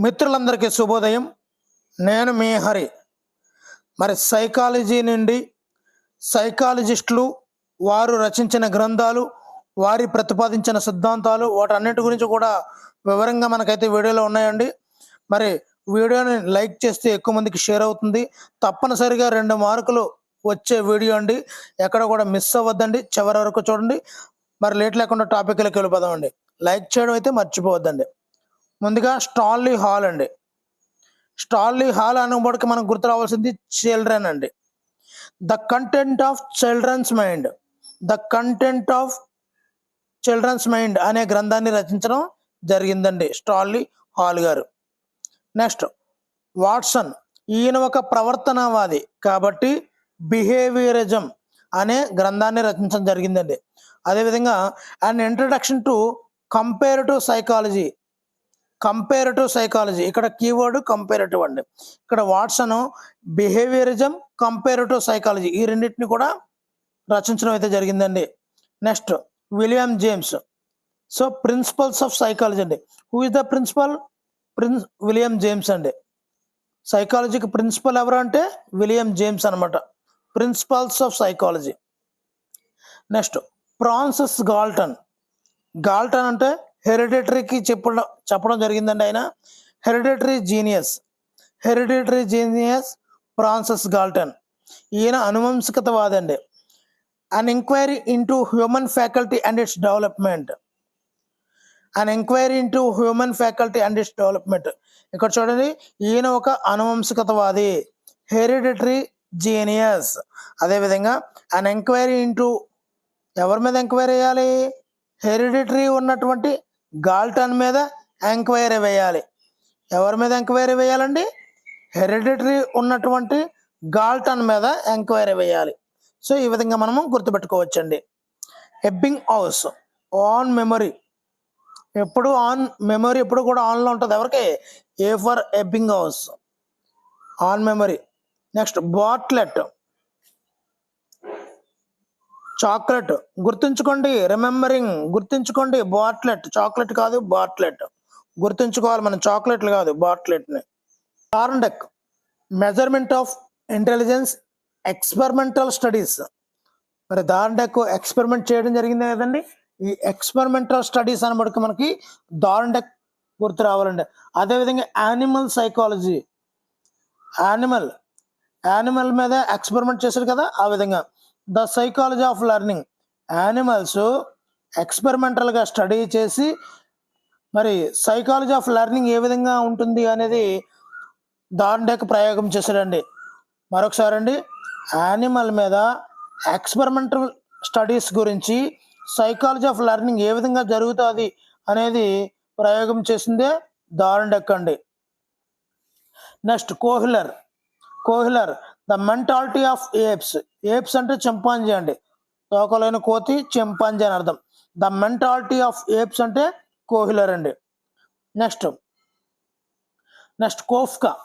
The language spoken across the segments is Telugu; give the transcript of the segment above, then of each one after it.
మిత్రులందరికీ శుభోదయం. నేను మీ హరి. మరి సైకాలజీ నుండి సైకాలజిస్టులు వారు రచించిన గ్రంథాలు వారి ప్రతిపాదించిన సిద్ధాంతాలు వాటన్నిటి గురించి కూడా వివరంగా మనకైతే వీడియోలో ఉన్నాయండి. మరి వీడియోని లైక్ చేస్తే ఎక్కువ మందికి షేర్ అవుతుంది. తప్పనిసరిగా రెండు మార్కులు వచ్చే వీడియో అండి. ఎక్కడ కూడా మిస్ అవ్వద్దండి. చివరి వరకు చూడండి. మరి లేట్ లేకుండా టాపిక్లోకి వెళ్ళిపోదామండి. లైక్ చేయడం అయితే మర్చిపోవద్దండి. ముందుగా స్టాన్లీ హాల్ అండి. స్టాన్లీ హాల్ అనుబడికి మనకు గుర్తు రావాల్సింది చిల్డ్రన్ అండి. The content of children's mind the content of children's mind అనే గ్రంథాన్ని రచించడం జరిగిందండి స్టాన్లీ హాల్ గారు. నెక్స్ట్ వాట్సన్ ఈయన ఒక ప్రవర్తనవాది కాబట్టి బిహేవియరిజం అనే గ్రంథాన్ని రచించడం జరిగిందండి. అదేవిధంగా and introduction to comparative psychology comparative psychology ఇక్కడ కీవర్డ్ కంపేరిటివ్ అండి. ఇక్కడ వాట్సన్ బిహేవియరిజం కంపేరిటివ్ సైకాలజీ ఈ రెండింటిని కూడా రచించడం అయితే జరిగిందండి. Next William James so principles of psychology అండి. Who is the principal prince William James అండి. సైకాలజీకి ప్రిన్సిపల్ ఎవరు అంటే విలియం జేమ్స్ అనమాట principles of psychology next Francis Galton Galton అంటే హెరిడిటరీకి చెప్పడం చెప్పడం జరిగిందండి ఆయన. Hereditary genius. Hereditary genius Francis Galton. ఈయన అనువంశికతవాదండి. An enquiry into human faculty and its development an enquiry into human faculty and its development ఇక్కడ చూడండి ఈయన ఒక అనువంశికతవాది. Hereditary genius. అదేవిధంగా అన్ ఎంక్వైరీ ఇంటూ ఎవరి మీద ఎంక్వైరీ చేయాలి హెరిడిటరీ ఉన్నటువంటి గాల్టన్ మీద ఎంక్వైరీ వేయాలి. ఎవరి మీద ఎంక్వైరీ వేయాలండి? హెరిడిటరీ ఉన్నటువంటి గాల్టన్ మీద ఎంక్వైరీ వేయాలి. సో ఈ విధంగా మనము గుర్తుపెట్టుకోవచ్చండి. Ebbinghaus on memory. ఎప్పుడు ఆన్ మెమరీ ఎప్పుడు కూడా ఆన్లో ఉంటుంది ఎవరికి? A for Ebbinghaus. On memory. Next Bartlett. Chocolate గుర్తుంచుకోండి రిమెంబరింగ్ గుర్తుంచుకోండి బాట్లెట్. చాక్లెట్ కాదు బాట్లెట్. గుర్తుంచుకోవాలి మనం చాక్లెట్లు కాదు బాట్లెట్ని. Thorndike measurement of intelligence experimental studies. మరి దారుండెక్ ఎక్స్పెరిమెంట్ చేయడం జరిగింది కదండి? ఈ ఎక్స్పెరిమెంటల్ స్టడీస్ అనబడికి మనకి దారుండెక్ గుర్తు రావాలండి. అదేవిధంగా యానిమల్ సైకాలజీ. యానిమల్ యానిమల్ మీద ఎక్స్పెరిమెంట్ చేశారు కదా ఆ విధంగా. The psychology of learning. Animals ఎక్స్పెరిమెంటల్గా study చేసి మరి సైకాలజీ ఆఫ్ లెర్నింగ్ ఏ విధంగా ఉంటుంది అనేది దాండేక ప్రయోగం చేశాడండి. మరొకసారి అండి యానిమల్ మీద ఎక్స్పెరిమెంటల్ స్టడీస్ గురించి సైకాలజీ ఆఫ్ లెర్నింగ్ ఏ విధంగా జరుగుతుంది అనేది ప్రయోగం చేసిందే దారుండెక్ అండి next Kohler. Kohler the mentality of apes apes అంటే చింపాంజీ అండి. తోకలైన కోతి చింపాంజీ అని అర్థం. ద మెంటాలిటీ ఆఫ్ ఏప్స్ అంటే కోహిలర్ అండి. Next next Koffka.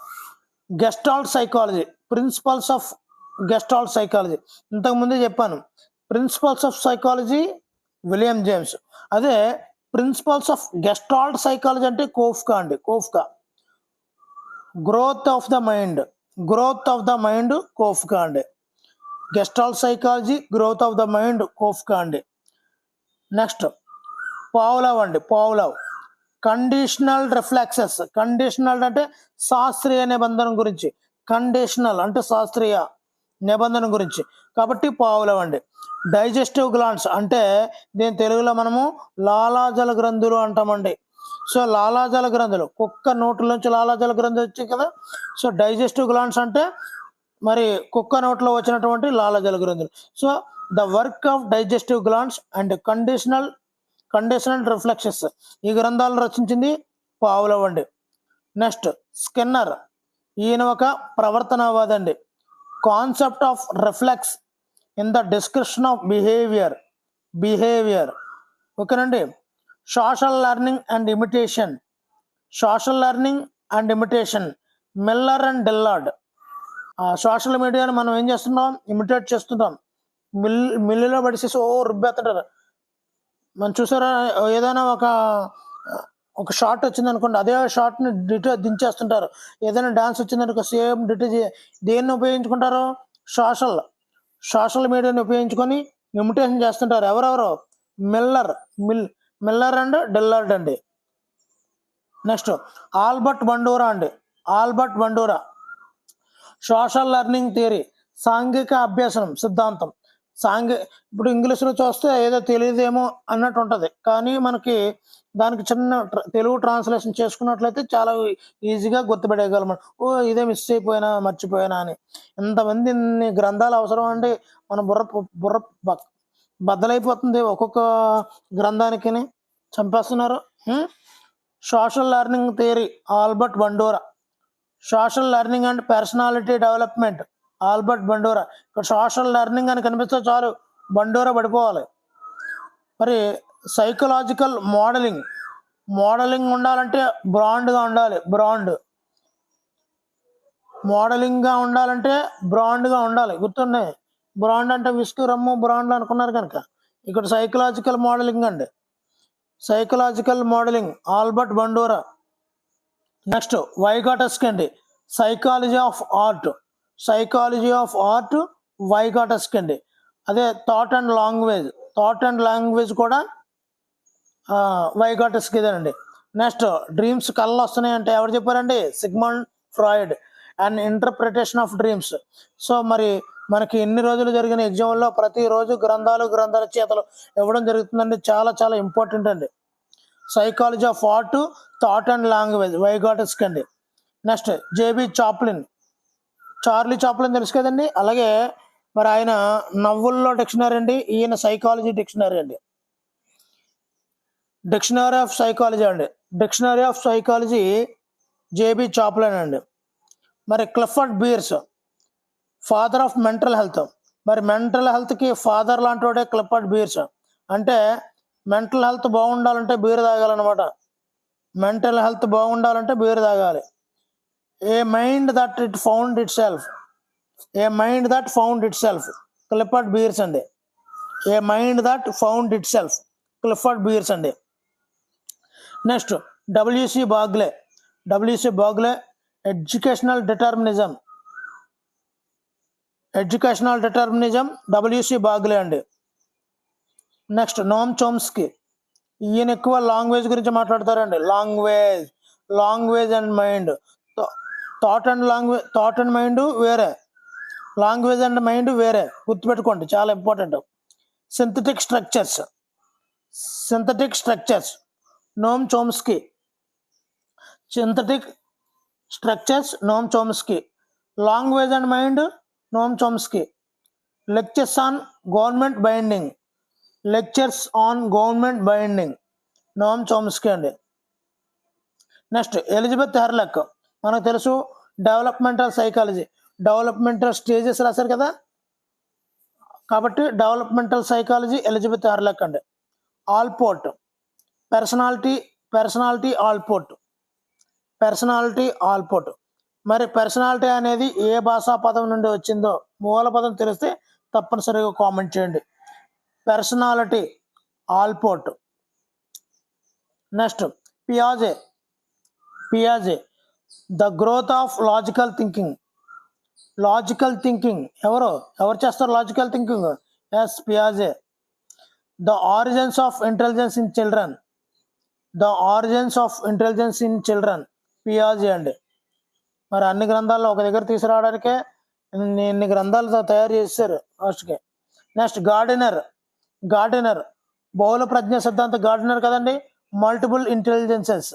Gestalt psychology principles of Gestalt psychology ఇంతకు ముందే చెప్పాను. Principles of psychology William James అదే ప్రిన్సిపల్స్ ఆఫ్ గెస్టాల్ట్ సైకాలజీ అంటే కోఫ్కా అండి. Koffka. Growth of the mind growth of the mind Koffka Kande Gestalt psychology growth of the mind Koffka Kande next Pavlov అండి పావులవ్ కండిషనల్ రిఫ్లెక్సెస్ కండిషనల్ అంటే శాస్త్రీయ నిబంధన గురించి. కండిషనల్ అంటే శాస్త్రీయ నిబంధన గురించి. కాబట్టి పావులవ్ అండి. డైజెస్టివ్ గ్లాండ్స్ అంటే దీని తెలుగులో మనము లాలాజల గ్రంథులు అంటామండి. సో లాలాజల గ్రంథులు కుక్క నోట్లోంచి లాలాజల గ్రంథులు వచ్చాయి కదా? సో డైజెస్టివ్ గ్లాండ్స్ అంటే మరి కుక్క నోట్లో వచ్చినటువంటి లాలాజల గ్రంథులు. So the work of digestive glands and conditional conditional reflections. ఈ గ్రంథాలను రచించింది పావులవండి. Next Skinner. ఈయన ఒక ప్రవర్తనవాది అండి concept of reflex in the description of behaviour. Behaviour. ఓకేనండి? Social learning and imitation social learning and imitation Miller and Dollard social మీడియాని మనం ఏం చేస్తున్నాం? ఇమిటేట్ చేస్తుంటాం మిల్ మిల్లులో పడిసేసి ఓ రుబ్బేస్తుంటారు. మనం చూసారా ఏదైనా ఒక ఒక షార్ట్ వచ్చింది అనుకోండి అదే షార్ట్ని డిటో దించేస్తుంటారు. ఏదైనా డాన్స్ వచ్చిందనుకో సేమ్ డిటో దేన్ని ఉపయోగించుకుంటారు? సోషల్ సోషల్ మీడియాని ఉపయోగించుకొని ఇమిటేషన్ చేస్తుంటారు. ఎవరెవరు? Miller mil Miller and Dollard అండి. నెక్స్ట్ ఆల్బర్ట్ బండూరా అండి. Albert Bandura social learning theory సాంఘిక అభ్యాసం సిద్ధాంతం. సాంఘి ఇప్పుడు ఇంగ్లీష్లో చూస్తే ఏదో తెలియదేమో అన్నట్టు ఉంటుంది. కానీ మనకి దానికి చిన్న తెలుగు ట్రాన్స్లేషన్ చేసుకున్నట్లయితే చాలా ఈజీగా గుర్తుపెట్టేయగలం ఓ ఇదే మిస్ అయిపోయినా మర్చిపోయినా అని. ఇంతమంది ఇన్ని గ్రంథాలు అవసరం అండి. మన బుర్ర బుర్ర బద్దలైపోతుంది ఒక్కొక్క గ్రంథానికి చంపేస్తున్నారు. Social learning theory Albert Bandura. Social learning and personality development Albert Bandura. ఇక్కడ సోషల్ లెర్నింగ్ అని కనిపిస్తే చాలు బండోరా పడిపోవాలి. మరి సైకలాజికల్ మోడలింగ్ మోడలింగ్ ఉండాలంటే బ్రాండ్గా ఉండాలి బ్రాండ్. మోడలింగ్గా ఉండాలంటే బ్రాండ్గా ఉండాలి గుర్తున్నాయి? బ్రాండ్ అంటే విస్క్ రమ్ము బ్రాండ్ అనుకున్నారు కనుక. ఇక్కడ సైకలాజికల్ మోడలింగ్ అండి. Psychological modelling Albert Bandura next Vygotsky అండి. Psychology of art psychology of art Vygotsky అండి. అదే thought and language thought and language కూడా వైగాటస్క్ ఇదేనండి నెక్స్ట్ డ్రీమ్స్ కళ్ళు వస్తున్నాయి అంటే ఎవరు చెప్పారండి? Sigmund Freud and interpretation of dreams so మరి మనకి ఎన్ని రోజులు జరిగిన ఎగ్జామ్లో ప్రతిరోజు గ్రంథాలు గ్రంథాల చేతలు ఇవ్వడం జరుగుతుందండి. చాలా చాలా ఇంపార్టెంట్ అండి. Psychology of art thought and language Vygotsky అండి next J B Chaplin Charlie Chaplin తెలుసు కదండి. అలాగే మరి ఆయన నవ్వుల్లో డిక్షనరీ అండి. ఈయన సైకాలజీ డిక్షనరీ అండి. డిక్షనరీ ఆఫ్ సైకాలజీ అండి. Dictionary of psychology J B Chaplin అండి. మరి Clifford Beers father of mental health మరి మెంటల్ హెల్త్కి ఫాదర్ లాంటి వాడే క్లిఫర్డ్ బీర్స్. అంటే మెంటల్ హెల్త్ బాగుండాలంటే బీర్ తాగాలన్నమాట. మెంటల్ హెల్త్ బాగుండాలంటే బీర్ తాగాలి. A mind that it found itself a mind that found itself Clifford Beers అండి. A mind that found itself Clifford Beers అండి. Next W C Bagley W C Bagley educational determinism educational determinism W C Bagley అండి నెక్స్ట్ నోమ్ చోమ్స్కి ఈయన ఎక్కువ లాంగ్వేజ్ గురించి మాట్లాడతారండి. Language language and mind thought and language thought and mind వేరే. లాంగ్వేజ్ అండ్ మైండ్ వేరే. గుర్తుపెట్టుకోండి చాలా important synthetic structures synthetic structures Noam Chomsky synthetic structures Noam Chomsky language and mind Noam Chomsky. Lectures on government binding. Lectures on government binding. Noam Chomsky అండి. Next Elizabeth Hurlock. మనకు తెలుసు డెవలప్మెంటల్ సైకాలజీ. డెవలప్మెంటల్ స్టేజెస్ రాశారు కదా? కాబట్టి డెవలప్మెంటల్ సైకాలజీ ఎలిజబెత్ హెర్లక్ అండి. Allport. Personality personality Allport. Personality Allport. మరి పర్సనాలిటీ అనేది ఏ భాషా పదం నుండి వచ్చిందో మూల పదం తెలిస్తే తప్పనిసరిగా కామెంట్ చేయండి. Personality Alport next పియాజే పియాజే the growth of logical thinking logical thinking ఎవరు? ఎవరు చేస్తారు logical thinking yes పియాజే the origins of intelligence in children the origins of intelligence in children పియాజే అండి. మరి అన్ని గ్రంథాల్లో ఒక దగ్గర తీసుకురావడానికే ఇన్ని గ్రంథాలు తయారు చేశారు ఫస్ట్కి నెక్స్ట్ గార్డెనర్ గార్డెనర్ బహుళ ప్రజ్ఞ సిద్ధాంత గార్డెనర్ కదండి? Multiple intelligences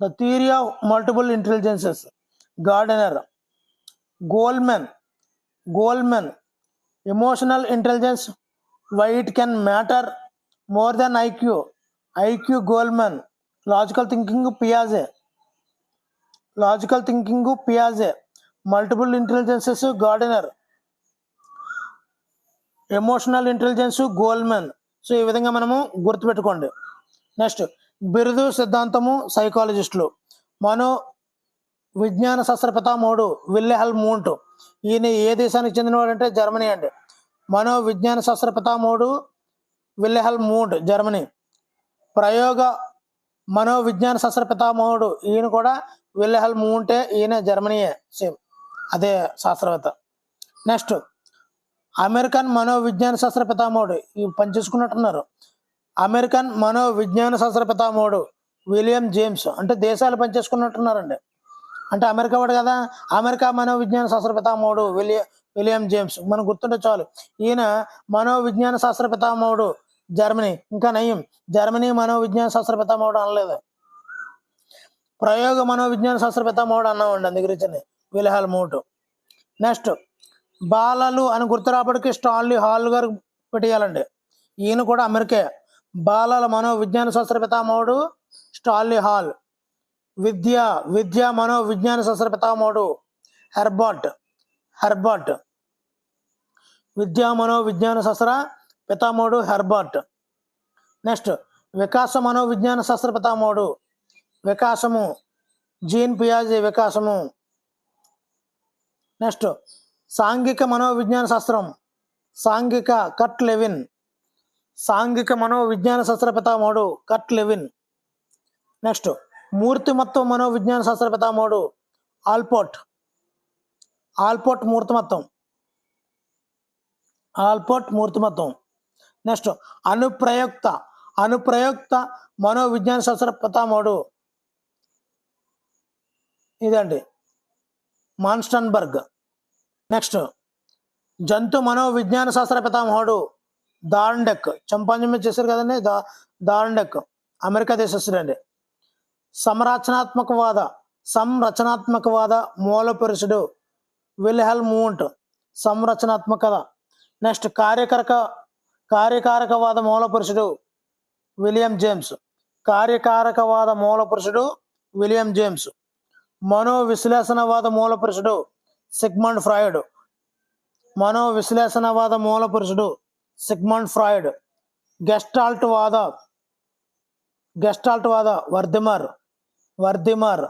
the theory of multiple intelligences gardener గోల్మెన్ గోల్మెన్ emotional intelligence why it can matter more than IQ IQ గోల్మెన్ logical thinking పియాజే logical thinking పియాజే multiple intelligences gardener emotional intelligence గోల్మెన్ so ఈ విధంగా మనము గుర్తుపెట్టుకోండి. నెక్స్ట్ బిరుదు సిద్ధాంతము సైకాలజిస్టులు. మనో విజ్ఞాన శాస్త్ర పితామహుడు విల్లెహల్ మూంట్. ఈయన ఏ దేశానికి చెందినవాడు అంటే జర్మనీ అండి. మనో విజ్ఞాన శాస్త్ర పితామహుడు విల్లెహల్ మూంట్ జర్మనీ. ప్రయోగ మనోవిజ్ఞాన శాస్త్ర పితామహుడు. ఈయన కూడా విల్హెల్మ్ ఉంటే ఈయన జర్మనీయే. సేమ్. అదే శాస్త్రవేత్త. నెక్స్ట్. అమెరికన్ మనోవిజ్ఞాన శాస్త్ర పితామహుడు. ఇవి పనిచేసుకున్నట్టున్నారు అమెరికన్ మనోవిజ్ఞాన శాస్త్ర పితామహుడు విలియం జేమ్స్. అంటే దేశాలు పనిచేసుకున్నట్టున్నారండి అంటే అమెరికా వాడు కదా. అమెరికా మనోవిజ్ఞాన శాస్త్ర పితామహుడు విలియం విలియం జేమ్స్. మనం గుర్తుంటే చాలు. ఈయన మనోవిజ్ఞాన శాస్త్ర పితామహుడు జర్మనీ ఇంకా నయం. జర్మనీ మనోవిజ్ఞాన శాస్త్ర పితామహుడు అనలేదు. ప్రయోగ మనోవిజ్ఞాన శాస్త్ర పితామహుడు అన్నామండి అందు గురించి విలహాల్ మూటు. నెక్స్ట్ బాలలు అని గుర్తు రాబడికి స్టాన్లీ హాల్ గారు పెట్టేయాలండి. ఈయన కూడా అమెరికే. బాలల మనోవిజ్ఞాన శాస్త్ర పితామహుడు స్టాన్లీ హాల్. విద్య విద్య మనో విజ్ఞాన శాస్త్ర పితామహుడు హెర్బర్ట్. హెర్బర్ట్. విద్యా మనో విజ్ఞాన శాస్త్ర పితామహుడు హెర్బర్ట్. నెక్స్ట్ వికాస మనోవిజ్ఞాన శాస్త్ర పితామహుడు. వికాసము జీన్ పియాజీ వికాసము. నెక్స్ట్ సాంఘిక మనోవిజ్ఞాన శాస్త్రం. సాంఘిక కట్ లెవిన్. సాంఘిక మనోవిజ్ఞాన శాస్త్ర పితామహుడు కట్ లెవిన్. నెక్స్ట్ మూర్తిమత్వం మనోవిజ్ఞాన శాస్త్ర పితామహుడు ఆల్పోర్ట్. ఆల్పోర్ట్ మూర్తిమత్వం. ఆల్పోర్ట్ మూర్తిమత్వం. నెక్స్ట్ అనుప్రయుక్త. అనుప్రయుక్త మనోవిజ్ఞాన శాస్త్ర పతామోడు. ఇదండి. మాన్స్టన్బర్గ్. నెక్స్ట్ జంతు మనోవిజ్ఞాన శాస్త్ర పితామహుడు దార్ండెక్ చంపాంజీ మీద చేశారు కదండి. దా దార్ండెక్ అమెరికా దేశస్తుడండి. సంరచనాత్మకవాద. సంరచనాత్మకవాద మూలపురుషుడు విల్హెల్ మూంట్ సంరచనాత్మకత. నెక్స్ట్ కార్యకరక కార్యకారకవాద మూల పురుషుడు విలియం జేమ్స్. కార్యకారకవాద మూల పురుషుడు విలియం జేమ్స్. మనో విశ్లేషణవాద మూల పురుషుడు సిగ్మండ్ ఫ్రాయిడ్. మనో విశ్లేషణవాద మూల పురుషుడు సిగ్మండ్ ఫ్రాయిడ్. గెస్టాల్ట్ వాద గెస్టాల్ట్ వాద వర్ధిమర్ వర్ధిమర్.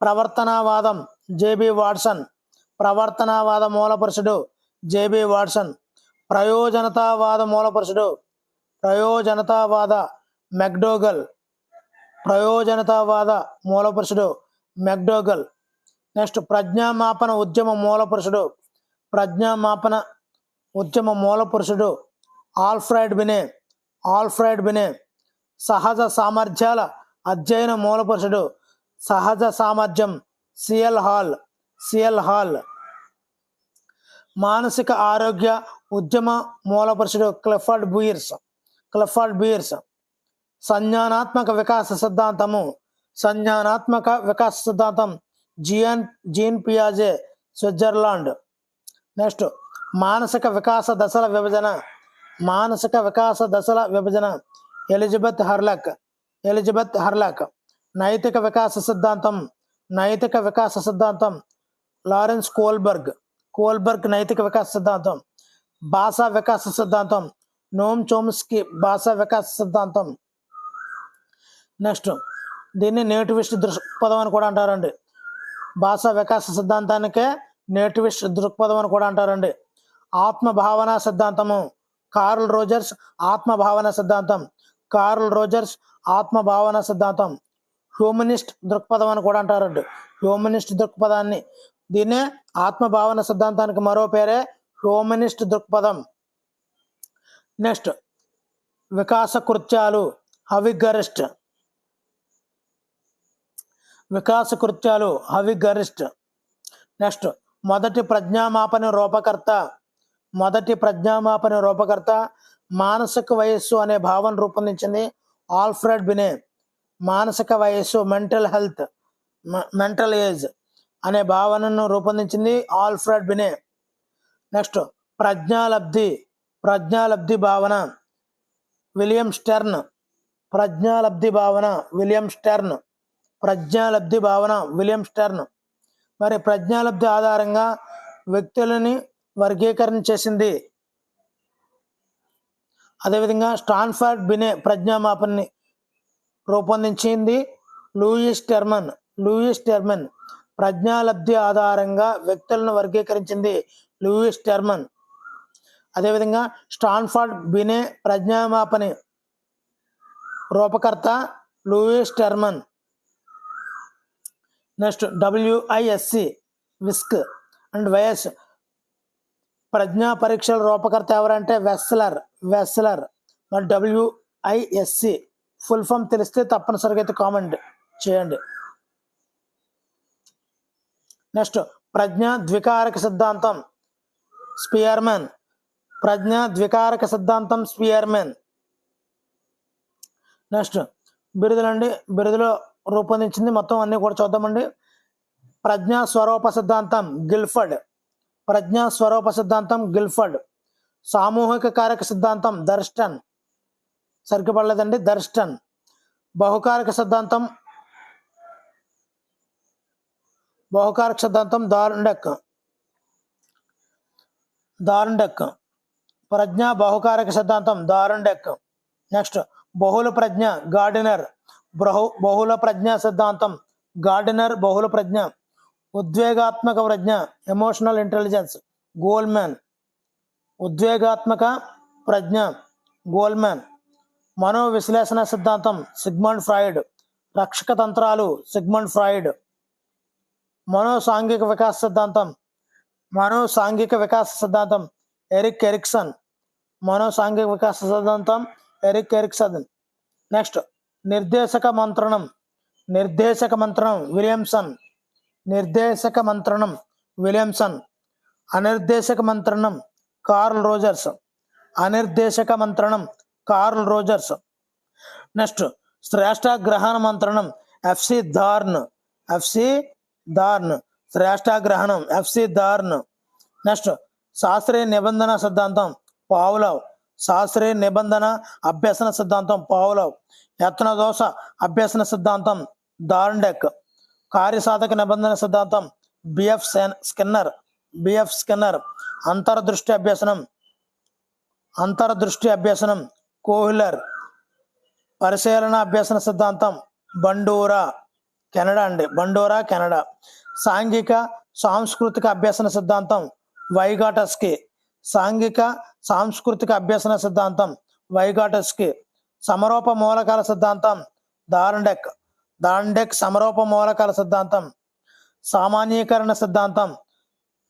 ప్రవర్తనావాదం జేబి వాట్సన్. ప్రవర్తనావాద మూల పురుషుడు జేబి వాట్సన్. ప్రయోజనతావాద మూల పురుషుడు ప్రయోజనతావాద మెక్డోగల్ ప్రయోజనతావాద మూల పురుషుడు మెక్డోగల్. నెక్స్ట్ ప్రజ్ఞామాపన ఉద్యమ మూల పురుషుడు ప్రజ్ఞామాపన ఉద్యమ మూల పురుషుడు ఆల్ఫ్రైడ్ బినే ఆల్ఫ్రైడ్ బినే. సహజ సామర్థ్యాల అధ్యయన మూల పురుషుడు సహజ సామర్థ్యం సిఎల్ హాల్ సిఎల్ హాల్. మానసిక ఆరోగ్య ఉద్యమ మూల పురుషుడు క్లిఫర్డ్ బూయిర్స్ క్లిఫర్డ్ బూయిర్స్ సంజ్ఞానాత్మక వికాస సిద్ధాంతము సంజ్ఞానాత్మక వికాస సిద్ధాంతం జియన్ జీన్ పియాజే స్విట్జర్లాండ్ నెక్స్ట్ మానసిక వికాస దశల విభజన మానసిక వికాస దశల విభజన ఎలిజబెత్ హర్లక్ ఎలిజబెత్ హర్లక్ నైతిక వికాస సిద్ధాంతం నైతిక వికాస సిద్ధాంతం లారెన్స్ కోల్బర్గ్ కోల్బర్గ్ నైతిక వికాస సిద్ధాంతం భాషా వికాస సిద్ధాంతం. నోమ్ చోమ్స్కి భాషా వికాస సిద్ధాంతం. నెక్స్ట్ దీన్ని నేటివిస్ట్ దృక్పథం అని కూడా అంటారండి. భాషా వికాస సిద్ధాంతానికే నేటివిస్ట్ దృక్పథం అని కూడా అంటారండి. ఆత్మ భావన సిద్ధాంతము. కార్ల్ రోజర్స్ ఆత్మభావన సిద్ధాంతం. కార్ల్ రోజర్స్ ఆత్మ భావన సిద్ధాంతం. హ్యూమనిస్ట్ దృక్పథం అని కూడా అంటారండి. హ్యూమనిస్ట్ దృక్పథాన్ని. దీన్నే ఆత్మభావన సిద్ధాంతానికి మరో పేరే హ్యూమనిస్ట్ దృక్పథం. నెక్స్ట్ వికాస కృత్యాలు హవిగరిస్ట్ వికాస కృత్యాలు హవిగరిస్ట్ నెక్స్ట్ మొదటి ప్రజ్ఞామాపన రూపకర్త. మొదటి ప్రజ్ఞామాపన రూపకర్త మానసిక వయస్సు అనే భావన రూపొందించింది ఆల్ఫ్రెడ్ బినే. మానసిక వయస్సు మెంటల్ హెల్త్ మెంటల్ ఏజ్ అనే భావనను రూపొందించింది ఆల్ఫ్రెడ్ బినే. నెక్స్ట్ ప్రజ్ఞాలబ్ధి ప్రజ్ఞాలబ్ధి భావన. విలియం స్టెర్న్ ప్రజ్ఞాలబ్ధి భావన విలియం స్టెర్న్. ప్రజ్ఞాలబ్ధి భావన విలియం స్టెర్న్. మరి ప్రజ్ఞాలబ్ధి ఆధారంగా వ్యక్తులని వర్గీకరణ చేసింది. అదేవిధంగా స్టాన్ఫర్డ్ బినే ప్రజ్ఞామాపణని రూపొందించింది లూయిస్ టెర్మన్ లూయిస్ టెర్మన్ ప్రజ్ఞాలబ్ధి ఆధారంగా వ్యక్తులను వర్గీకరించింది. లూయిస్ టెర్మన్ అదేవిధంగా Stanford బినే ప్రజ్ఞామాపని రూపకర్త Louis Terman next డబ్ల్యూఐఎస్సి whisk and YS ప్రజ్ఞా పరీక్షల రూపకర్త ఎవరంటే వెస్లర్ వెస్లర్. మరి డబ్ల్యూఐఎస్సి ఫుల్ ఫామ్ తెలిస్తే తప్పనిసరిగా అయితే కామెంట్ చేయండి. నెక్స్ట్ ప్రజ్ఞా ద్వికారక సిద్ధాంతం. స్పియర్మెన్. ప్రజ్ఞ ద్వికారక సిద్ధాంతం స్పియర్మెన్. నెక్స్ట్ బిరుదులండి. బిరుదులో రూపొందించింది మొత్తం అన్ని కూడా చూద్దామండి. ప్రజ్ఞా స్వరూప సిద్ధాంతం గిల్ఫర్డ్. ప్రజ్ఞా స్వరూప సిద్ధాంతం గిల్ఫర్డ్. సామూహిక కారక సిద్ధాంతం దర్స్టన్ సరిగ్గా దర్స్టన్ బహుకారక సిద్ధాంతం బహుకారక సిద్ధాంతం దారుండెక్. దారుండెక్కం ప్రజ్ఞ బహుకారక సిద్ధాంతం దారుండెక్కం నెక్స్ట్ బహుళ ప్రజ్ఞ గార్డినర్. బహు బహుళ ప్రజ్ఞ సిద్ధాంతం గార్డినర్ బహుళ ప్రజ్ఞ. ఉద్వేగాత్మక ప్రజ్ఞ ఎమోషనల్ ఇంటెలిజెన్స్ గోల్మ్యాన్. ఉద్వేగాత్మక ప్రజ్ఞ గోల్మ్యాన్. మనో విశ్లేషణ సిద్ధాంతం సిగ్మండ్ ఫ్రాయిడ్. రక్షక తంత్రాలు సిగ్మండ్ ఫ్రాయిడ్. మనో సాంఘిక వికాస సిద్ధాంతం మనో సాంఘిక వికాస సిద్ధాంతం ఎరిక్ ఎరిక్సన్. మనో సాంఘిక వికాస సిద్ధాంతం ఎరిక్ ఎరిక్సన్. నెక్స్ట్ నిర్దేశక మంత్రణం. నిర్దేశక మంత్రణం విలియమ్సన్. నిర్దేశక మంత్రణం విలియమ్సన్. అనిర్దేశక మంత్రణం కార్ల్ రోజర్స్. అనిర్దేశక మంత్రణం కార్ల్ రోజర్స్. నెక్స్ట్ శ్రేష్ట గ్రహణ మంత్రణం F C Thorne. F C Thorne. శ్రేష్టాగ్రహణం F C Thorne next శాస్త్రీయ నిబంధన సిద్ధాంతం పావులవ్. శాస్త్రీయ నిబంధన అభ్యసన సిద్ధాంతం పావులవ్. యత్న దోష అభ్యసన సిద్ధాంతం దార్ండెక్ కార్యసాధక నిబంధన సిద్ధాంతం బిఎఫ్ స్కిన్నర్. BF Skinner. అంతర్దృష్టి అభ్యసనం అంతర్దృష్టి అభ్యసనం కోహిలర్. పరిశీలన అభ్యసన సిద్ధాంతం బండూరా. కెనడా అండి. Bandura Canada. సాంఘిక సాంస్కృతిక అభ్యసన సిద్ధాంతం వైగాటస్కి సాంఘిక సాంస్కృతిక అభ్యసన సిద్ధాంతం వైగాటస్కి సమరూప మూలకాల సిద్ధాంతం దారండెక్. దాండెక్ సమరూప మూలకాల సిద్ధాంతం. సామాన్యీకరణ సిద్ధాంతం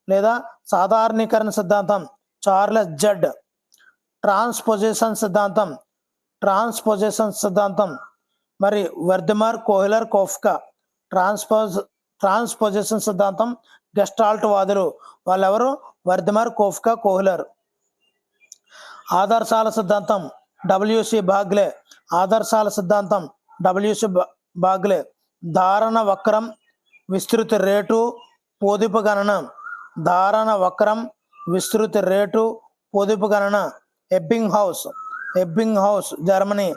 లేదా సాధారణీకరణ సిద్ధాంతం చార్లెస్ జడ్. ట్రాన్స్పొజిషన్ సిద్ధాంతం ట్రాన్స్పొజిషన్ సిద్ధాంతం. మరి Wertheimer Kohler Koffka. Transpose transposition సిద్ధాంతం గెస్టాల్ట్ వాదులు. వాళ్ళెవరు? వర్ధమర్ కోఫ్కా కోహ్లర్. ఆదర్శాల సిద్ధాంతం డబ్ల్యూసి బాగ్లే. ఆదర్శాల సిద్ధాంతం డబ్ల్యూసి బాగ్లే. ధారణ వక్రం విస్తృతి రేటు పొదుపు గణన. ధారణ వక్రం విస్తృతి రేటు పొదుపు గణన. Ebbinghaus Ebbinghaus Germany.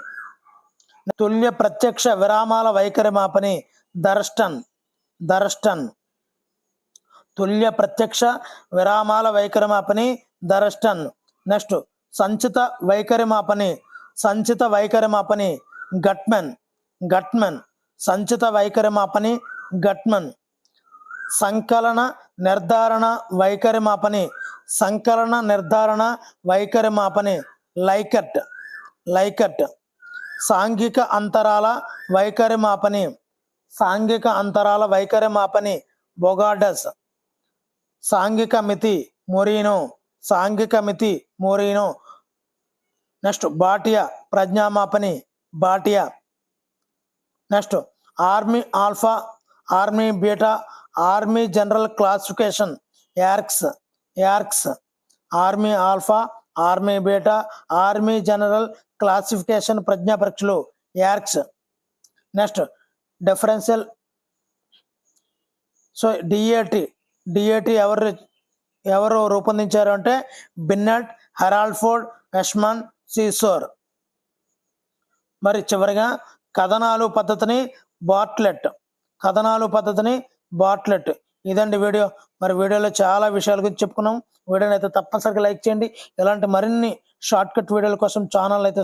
తుల్య ప్రత్యక్ష విరామాల వైఖరి మాపని దర్స్టన్ దర్స్టన్ తుల్య ప్రత్యక్ష విరామాల వైఖరి మాపని దర్స్టన్ నెక్స్ట్ సంచిత వైఖరి మాపని సంచిత వైఖరి మాపని గట్మెన్ గట్మెన్ సంచిత వైఖరి మాపని సంకలన నిర్ధారణ వైఖరి మాపని సంకలన నిర్ధారణ వైఖరి మాపని లైకట్ లైకట్. సాంఘిక అంతరాల వైఖరి మాపని సాంఘిక అంతరాల వైఖరి మాపని బొగాడస్. సాంఘిక మితి మొరీనో సాంఘిక మితి Moreno. Next Bhatia ప్రజ్ఞామాపని Bhatia. Next army alpha army beta army general classification Yerkes Yerkes. Army alpha army beta army general classification ప్రజ్ఞా పరీక్షలు Yerkes. Next differential so D A T D A T ఎవరు ఎవరు రూపొందించారు అంటే బిన్నట్ హెరాల్డ్ ఫోర్డ్ వెష్మన్ సీసోర్. మరి చివరిగా కథనాలు పద్ధతిని బాట్లెట్ కథనాలు పద్ధతిని బాట్లెట్. ఇదండి వీడియో. మరి వీడియోలో చాలా విషయాల గురించి చెప్పుకున్నాం. వీడియోని అయితే తప్పనిసరిగా లైక్ చేయండి. ఇలాంటి మరిన్ని షార్ట్ కట్ వీడియోల కోసం ఛానల్ అయితే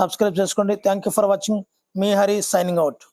సబ్స్క్రైబ్ చేసుకోండి. థ్యాంక్ యూ ఫర్ వాచింగ్ మీ హరి సైనింగ్ అవుట్.